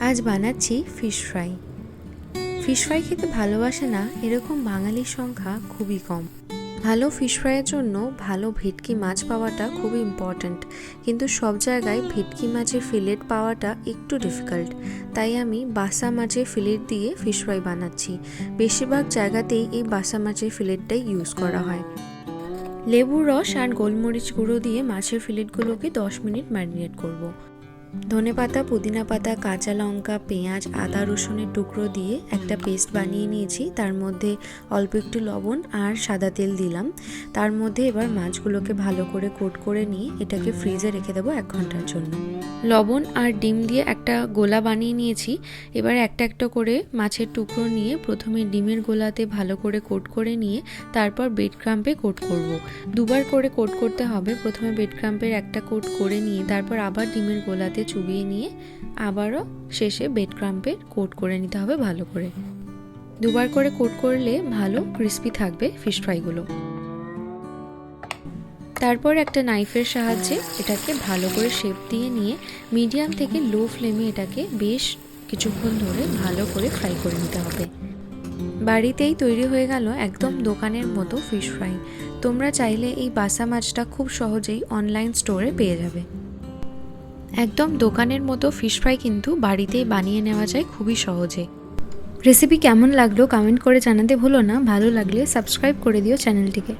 আজ বানাচ্ছি fish fry fish fry খেতে ভালোবাসে না, এরকম বাঙালির সংখ্যা খুবই কম। ভালো ফিশ ফ্রাইয়ের জন্য ভালো ভেটকি মাছ পাওয়াটা খুবই ইম্পর্ট্যান্ট কিন্তু সব জায়গায় ভেটকি মাছের ফিলেট পাওয়াটা একটু ডিফিকাল্ট তাই আমি বাসা মাছের ফিলেট দিয়ে ফিশ ফ্রাই বানাচ্ছি। বেশিরভাগ জায়গাতেই এই বাসা মাছের ফিলেটটাই ইউজ করা হয়। লেবুর রস আর গোলমরিচ গুঁড়ো দিয়ে মাছের ফিলেটগুলোকে দশ মিনিট ম্যারিনেট করব। ধনে পাতা, পুদিনা পাতা, কাঁচা লঙ্কা, পেঁয়াজ, আদা, রসুনের টুকরো দিয়ে একটা পেস্ট বানিয়ে নিয়েছি। তার মধ্যে অল্প একটু লবণ আর সাদা তেল দিলাম। তার মধ্যে এবার মাছগুলোকে ভালো করে কোট করে নিয়ে এটাকে ফ্রিজে রেখে দেবো এক ঘণ্টার জন্য। লবণ আর ডিম দিয়ে একটা গোলা বানিয়ে নিয়েছি। এবার একটা একটা করে মাছের টুকরো নিয়ে প্রথমে ডিমের গোলাতে ভালো করে কোট করে নিয়ে তারপর বেড ক্রাম্পে কোট করব। দুবার করে কোট করতে হবে। প্রথমে বেড ক্রাম্পের একটা কোট করে নিয়ে তারপর আবার ডিমের গোলাতে চুবিয়ে নিয়ে আবারও শেষে বেড ক্রাম্পের কোট করে নিতে হবে ভালো করে। দুবার করে কোট করলে ভালো ক্রিস্পি থাকবে ফিশ ফ্রাইগুলো তারপর একটা নাইফের সাহায্যে এটাকে ভালো করে শেপ দিয়ে নিয়ে মিডিয়াম থেকে লো ফ্লেমে এটাকে বেশ কিছুক্ষণ ধরে ভালো করে ফ্রাই করে নিতে হবে। বাড়িতেই তৈরি হয়ে গেল একদম দোকানের মতো ফিশ ফ্রাই তোমরা চাইলে এই বাসা মাছটা খুব সহজেই অনলাইন স্টোরে পেয়ে যাবে। একদম দোকানের মতো ফিশ ফ্রাই কিন্তু বাড়িতেই বানিয়ে নেওয়া যায় খুবই সহজে। রেসিপি কেমন লাগল কমেন্ট করে জানাতে ভুলো না, ভালো লাগলে সাবস্ক্রাইব করে দিও চ্যানেলটিকে